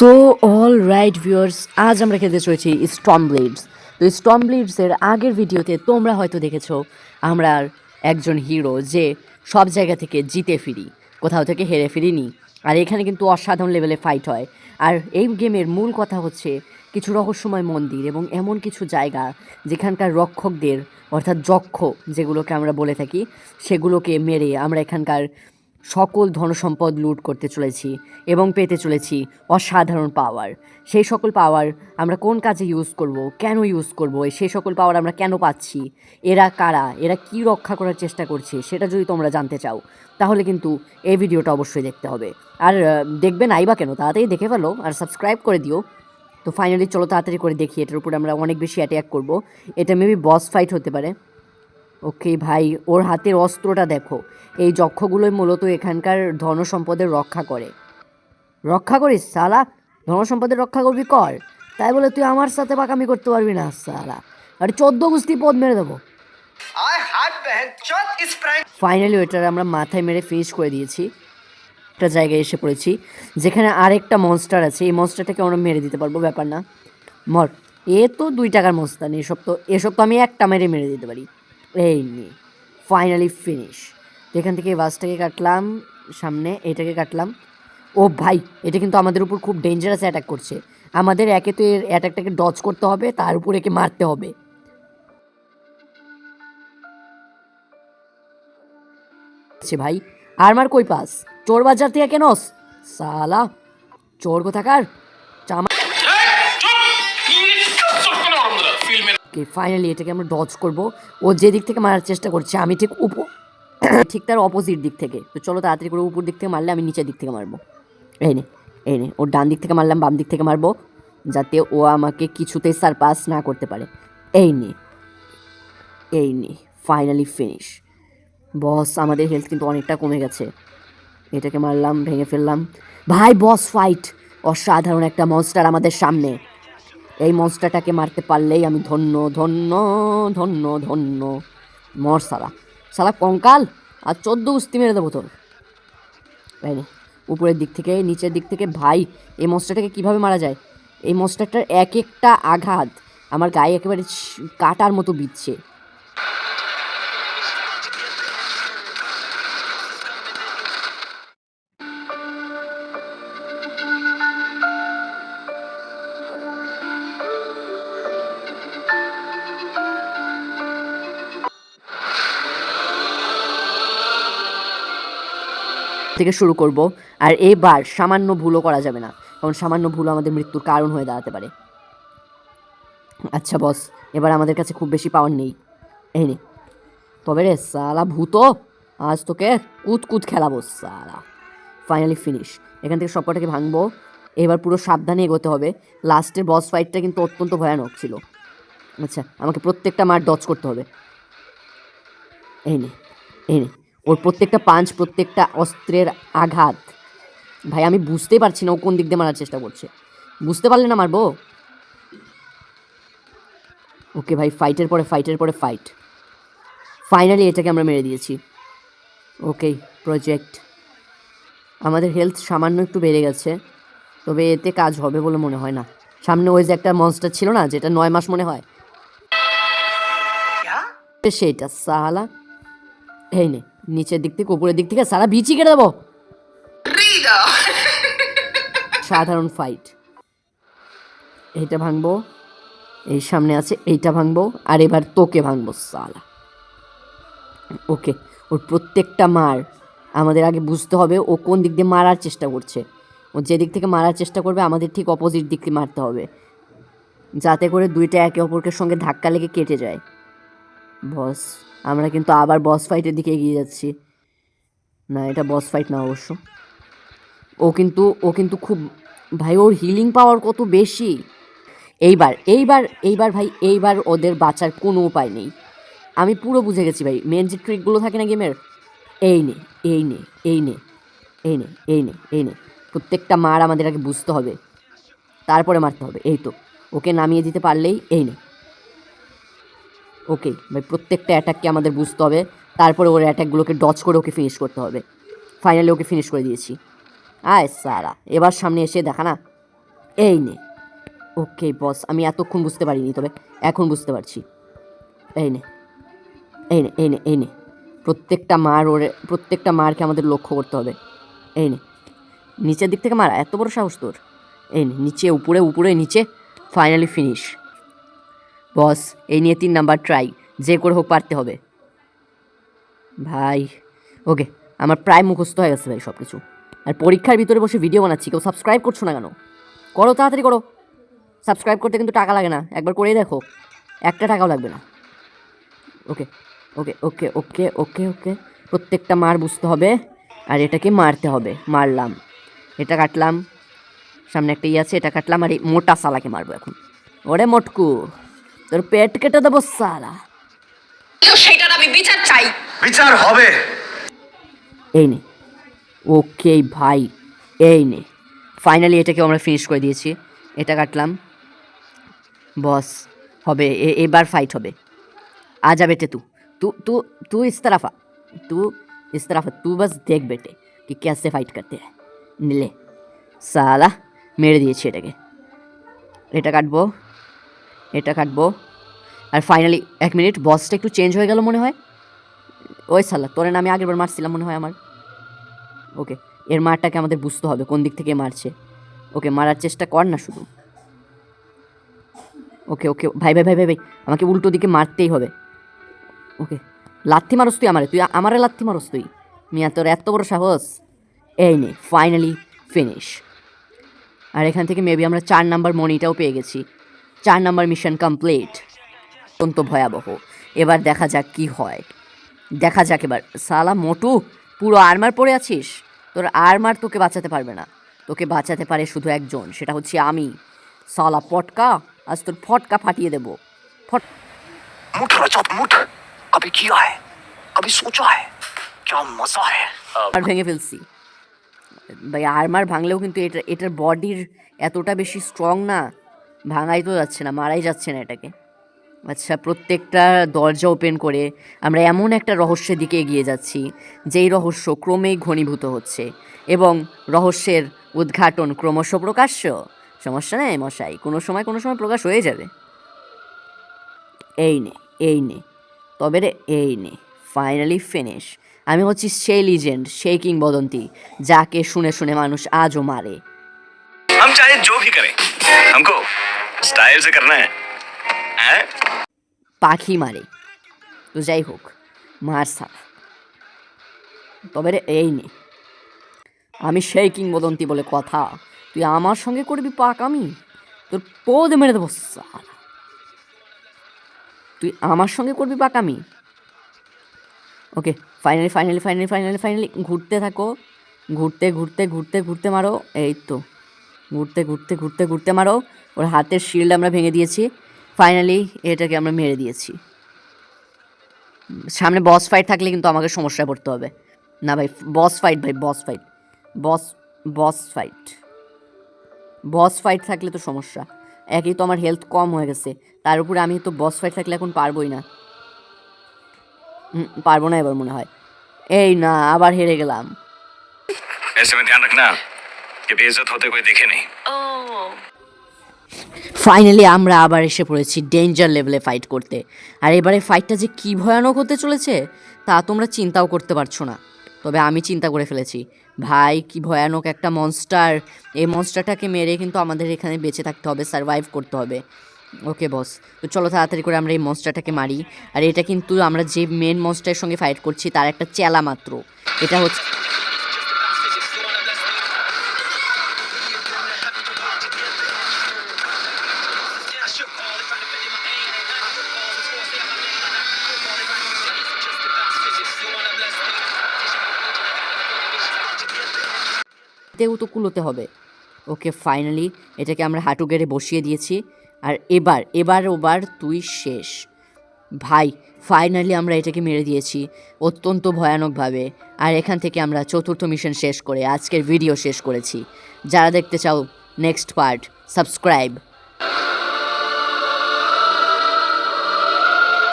So all right viewers আজ আমরা খেলতে চলেছি স্টম ব্লিডস তো স্টম আগের ভিডিওতে তোমরা হয়তো দেখেছ, আমরা একজন হিরো যে সব জায়গা থেকে জিতে ফিরি, কোথাও থেকে হেরে ফিরিনি। আর এখানে কিন্তু অসাধারণ লেভেলে ফাইট হয়। আর এই গেমের মূল কথা হচ্ছে কিছু রহস্যময় মন্দির এবং এমন কিছু জায়গা যেখানকার রক্ষকদের, অর্থাৎ যক্ষ যেগুলোকে আমরা বলে থাকি, সেগুলোকে মেরে আমরা এখানকার সকল ধনসম্পদ লুট করতে চলেছি এবং পেতে চলেছি অসাধারণ পাওয়ার সেই সকল পাওয়ার আমরা কোন কাজে ইউজ করব, কেন ইউজ করব সেই সকল পাওয়ার আমরা কেন পাচ্ছি, এরা কারা, এরা কি রক্ষা করার চেষ্টা করছে, সেটা যদি তোমরা জানতে চাও, তাহলে কিন্তু এই ভিডিওটা অবশ্যই দেখতে হবে। আর দেখবে নাই বা কেন, তাড়াতাড়ি দেখে ফেলো আর সাবস্ক্রাইব করে দিও। তো ফাইনালি চলো তাড়াতাড়ি করে দেখি, এটার উপরে আমরা অনেক বেশি অ্যাটাক করব। এটা মেবি বস ফাইট হতে পারে। ওকে ভাই ওর হাতের অস্ত্রটা দেখো। এই যক্ষগুলোই মূলত এখানকার ধনসম্পদের রক্ষা করে। রক্ষা করিস সালা? ধনসম্পদের রক্ষা করবি কর। তাই বলে তুই আমার সাথে পাকামি করতে পারবি না সালা। আরে চোদ্দ গুস্তি পদ মেরে দেবো। ফাইনালি ওইটার আমরা মাথায় মেরে ফিনিশ করে দিয়েছি। একটা জায়গায় এসে পড়েছি যেখানে আরেকটা মনস্টার আছে। এই মনস্টারটাকে আমরা মেরে দিতে পারব ব্যাপার না। মর এ তো দুই টাকার মস্তানি এসব তো এসব তো আমি একটা মেরে মেরে দিতে পারি। এই নি ফাইনালি ফিনিশ এখান থেকে বাসটাকে কাটলাম, সামনে এটাকে কাটলাম। ও ভাই, এটা কিন্তু আমাদের উপর খুব ডেঞ্জারাস অ্যাটাক করছে। আমাদের একে তো এর অ্যাটাকটাকে ডজ করতে হবে, তার উপর একে মারতে হবে। ভাই, আর মার কই পাস? চোর বাজার থেকে কেনস? সালা, চোর কোথাকার? চামা কে ফাইনালি এটাকে আমরা ডজ করব। ও যে দিক থেকে মারার চেষ্টা করছে, আমি ঠিক উপ, ঠিক তার অপোজিট দিক থেকে। তো চলো তাড়াতাড়ি করে উপর দিক থেকে মারলে আমি নিচের দিক থেকে মারবো। এই নে এই নে, ওর ডান দিক থেকে মারলাম, বাম দিক থেকে মারবো, যাতে ও আমাকে কিছুতেই সারপাস না করতে পারে। এই নে এই নে ফাইনালি ফিনিশ বস আমাদের হেলথ কিন্তু অনেকটা কমে গেছে। এটাকে মারলাম, ভেঙে ফেললাম। ভাই বস ফাইট অসাধারণ একটা মনস্টার আমাদের সামনে। এই মনস্টারটাকে মারতে পারলেই আমি ধন্য ধন্য ধন্য ধন্য। মর, সালা। সালা কঙ্কাল, আর চোদ্দ উস্তি মেরে দেবো তোর। তাই? উপরের দিক থেকে, নিচের দিক থেকে, ভাই, এই মনস্টারটাকে কীভাবে মারা যায়? এই মনস্টারটার এক একটা আঘাত আমার গায়ে একেবারে কাটার মতো বিচ্ছে থেকে শুরু করব, আর এবার সামান্য ভুলও করা যাবে না, কারণ সামান্য ভুল আমাদের মৃত্যুর কারণ হয়ে দাঁড়াতে পারে। আচ্ছা বস এবার আমাদের কাছে খুব বেশি পাওয়ার নেই। এই নে। তবে রে সালা ভূত, আজ তোকে কুত কুত খেলাবো সালা। ফাইনালি ফিনিশ এখান থেকে সবকটাকে ভাঙবো। এবার পুরো সাবধানে এগোতে হবে। লাস্টের বস ফাইটটা কিন্তু অত্যন্ত ভয়ানক ছিল। আচ্ছা আমাকে প্রত্যেকটা মার ডচ করতে হবে। এই নে এই নে। ওর প্রত্যেকটা পাঞ্চ প্রত্যেকটা অস্ত্রের আঘাত। ভাই আমি বুঝতেই পারছি না ও কোন দিক দিয়ে মারার চেষ্টা করছে। বুঝতে পারলে না মারবো? ওকে ভাই ফাইটের পরে ফাইটের পরে ফাইট ফাইনালি এটাকে আমরা মেরে দিয়েছি। ওকে প্রজেক্ট আমাদের হেলথ সামান্য একটু বেড়ে গেছে তবে এতে কাজ হবে বলে মনে হয় না। সামনে ওই যে একটা মনস্টার ছিল না যেটা নয় মাস মনে হয়। সেইটা সালা এই নে। নিচের দিক থেকে উপরের দিক থেকে সারা বিচি কেটে দেবো। সাধারণ ফাইট এইটা ভাঙবো এই সামনে আছে এইটা ভাঙবো আর এবার তোকে ভাঙবো সালা। ওকে ওর প্রত্যেকটা মার আমাদের আগে বুঝতে হবে ও কোন দিক দিয়ে মারার চেষ্টা করছে। ও যে দিক থেকে মারার চেষ্টা করবে আমাদের ঠিক অপোজিট দিক দিয়ে মারতে হবে। যাতে করে দুইটা একে অপরকে সঙ্গে ধাক্কা লেগে কেটে যায়। বস আমরা কিন্তু আবার বস ফাইটের দিকে এগিয়ে যাচ্ছি। না, এটা বস ফাইট না অবশ্য। ও কিন্তু ও কিন্তু খুব, ভাই, ওর হিলিং পাওয়ার কত বেশি? এইবার এইবার এইবার ভাই, এইবার ওদের বাঁচার কোনো উপায় নেই। আমি পুরো বুঝে গেছি ভাই মেন যে ট্রিকগুলো থাকে না গেমের এই নে এই নে এই নে এই নে এই নে এই নে, প্রত্যেকটা মার আমাদের আগে বুঝতে হবে। তারপরে মারতে হবে, এই তো। ওকে নামিয়ে দিতে পারলেই এই নে। ওকে, ভাই, প্রত্যেকটা অ্যাটাককে আমাদের বুঝতে হবে। তারপরে ওর অ্যাটাকগুলোকে ডচ করে ওকে ফিনিশ করতে হবে। ফাইনালি ওকে ফিনিশ করে দিয়েছি। আয় সারা, এবার সামনে এসে দেখা না? এই নে। ওকে বস আমি এতক্ষণ বুঝতে পারিনি তবে এখন বুঝতে পারছি। এই নে। এই নে এই নে এই নে। প্রত্যেকটা মার ওরে, প্রত্যেকটা মারকে আমাদের লক্ষ্য করতে হবে। এই নে। নিচের দিক থেকে মারা, এত বড় সাহস তোর। এই নে, নিচে, উপরে উপরে, নিচে ফাইনালি ফিনিশ বস এই নিয়ে তিন নাম্বার ট্রাই যে করে হোক পারতে হবে। ভাই, ওকে, আমার প্রায় মুখস্থ হয়ে গেছে ভাই সব কিছু আর পরীক্ষার ভিতরে বসে ভিডিও বানাচ্ছি, কেউ সাবস্ক্রাইব করছ না কেন? করো, তাড়াতাড়ি করো। সাবস্ক্রাইব করতে কিন্তু টাকা লাগে না, একবার করেই দেখো। একটা টাকাও লাগবে না। ওকে ওকে ওকে ওকে ওকে ওকে, প্রত্যেকটা মার বুঝতে হবে, আর এটাকে মারতে হবে, মারলাম। এটা কাটলাম, সামনে একটা ইয়ে আছে, এটা কাটলাম, আর এই মোটা সালাকে মারবো এখন। ওরে মোটকু। তোর পেট কেটে দেবো সালা সেটার আমি বিচার চাই বিচার হবে এই নে ওকে ভাই এই নে ফাইনালি এটাকে আমরা ফিনিশ করে দিয়েছি এটা কাটলাম বস হবে এ- এবার ফাইট হবে आ जा बेटे तू तू तू तू इस तरफ आ तू इस तरफ आ, तू बस देख बेटे कि कैसे फाइट करते हैं नीले সালা মেরে দিয়েছি এটাকে এটা কাটবো এটা কাটবো। আর ফাইনালি এক মিনিট বসটা একটু চেঞ্জ হয়ে গেল মনে হয়। ওই সালা, তোরে না আমি আগের বার মারছিলাম মনে হয় আমার। ওকে এর মারটাকে আমাদের বুঝতে হবে, কোন দিক থেকে মারছে। ওকে মারার চেষ্টা কর না শুধু। ওকে ওকে ভাই ভাই ভাই ভাই ভাই, আমাকে উল্টো দিকে মারতেই হবে। ওকে লাথি মারস তুই আমারে তুই আমারে লাথি মারস তুই। মিয়া, তোর এত বড় সাহস। এই নে ফাইনালি ফিনিশ আর এখান থেকে মেবি আমরা চার নাম্বার মনিটাও পেয়ে গেছি। চার নম্বর মিশন কমপ্লিট। অত্যন্ত ভয়াবহ। এবার দেখা যাক কি হয়। দেখা যাক এবার। সালা মোটু পুরো আর্মার পরে আছিস? তোর আর্মার তোকে বাঁচাতে পারবে না। তোকে বাঁচাতে পারে শুধু একজন সেটা হচ্ছে আমি। সালা পটকা আজ তোর ফটকা ফাটিয়ে দেবো। কি হয় হয় আর ভেঙে ফেলছি। ভাই আর্মার ভাঙলেও কিন্তু এটা এটার বডির এতটা বেশি স্ট্রং না। ভাঙাই তো যাচ্ছে না মারাই যাচ্ছে না এটাকে আচ্ছা প্রত্যেকটা দরজা ওপেন করে আমরা এমন একটা রহস্যের দিকে এগিয়ে যাচ্ছি যেই রহস্য ক্রমেই ঘনীভূত হচ্ছে এবং রহস্যের উদ্ঘাটন ক্রমশ প্রকাশ্য সমস্যা নেই মশাই কোনো সময় কোনো সময় প্রকাশ হয়ে যাবে এই নে এই নে তবে রে এই নে ফাইনালি ফিনিশ আমি হচ্ছি সেই লিজেন্ড সেই কিংবদন্তি যাকে শুনে শুনে মানুষ আজও মারে हम चाहे जो भी करें हमको स्टाइल से करना है हैं? পাখি মারে তো যাই হোক মার সালা তবে রে এই নে আমি সেই কিংবদন্তি বলে কথা তুই আমার সঙ্গে করবি পাক আমি তোর পদ মেরে দেবো সালা তুই আমার সঙ্গে করবি পাক আমি ওকে finally finally finally finally finally ঘুরতে থাকো ঘুরতে ঘুরতে ঘুরতে ঘুরতে মারো এই তো ঘুরতে ঘুরতে ঘুরতে ঘুরতে মারো। ওর হাতের শিল্ড আমরা ভেঙে দিয়েছি। ফাইনালি এটাকে আমরা মেরে দিয়েছি। সামনে বস ফাইট থাকলে কিন্তু আমাকে সমস্যায় পড়তে হবে। না ভাই বস ফাইট ভাই boss fight boss boss fight boss fight থাকলে তো সমস্যা। একই তো আমার হেলথ কম হয়ে গেছে। তার উপরে আমি তো বস ফাইট থাকলে এখন পারবোই না। পারব না এবার মনে হয়। এই না, আবার হেরে গেলাম। ऐसे में ध्यान रखना कि बेइज्जत होते कोई दिखे नहीं ও ফাইনালি আমরা আবার এসে পড়েছি ডেঞ্জার লেভেলে ফাইট করতে আর এবারে ফাইটটা যে কী ভয়ানক হতে চলেছে তা তোমরা চিন্তাও করতে পারছো না তবে আমি চিন্তা করে ফেলেছি ভাই কি ভয়ানক একটা মনস্টার এই মনস্টারটাকে মেরে কিন্তু আমাদের এখানে বেঁচে থাকতে হবে সারভাইভ করতে হবে ওকে বস তো চলো তাড়াতাড়ি করে আমরা এই মনস্টারটাকে মারি আর এটা কিন্তু আমরা যে মেন মনস্টারের সঙ্গে ফাইট করছি তার একটা চেলা মাত্র এটা হচ্ছে তেও তো কুলোতে হবে। ওকে ফাইনালি এটাকে আমরা হাঁটু গেড়ে বসিয়ে দিয়েছি। আর এবার এবার, ওবার তুই শেষ। ভাই ফাইনালি আমরা এটাকে মেরে দিয়েছি, অত্যন্ত ভয়ানকভাবে। আর এখান থেকে আমরা চতুর্থ মিশন শেষ করে, আজকের ভিডিও শেষ করেছি। যারা দেখতে চাও নেক্সট পার্ট সাবস্ক্রাইব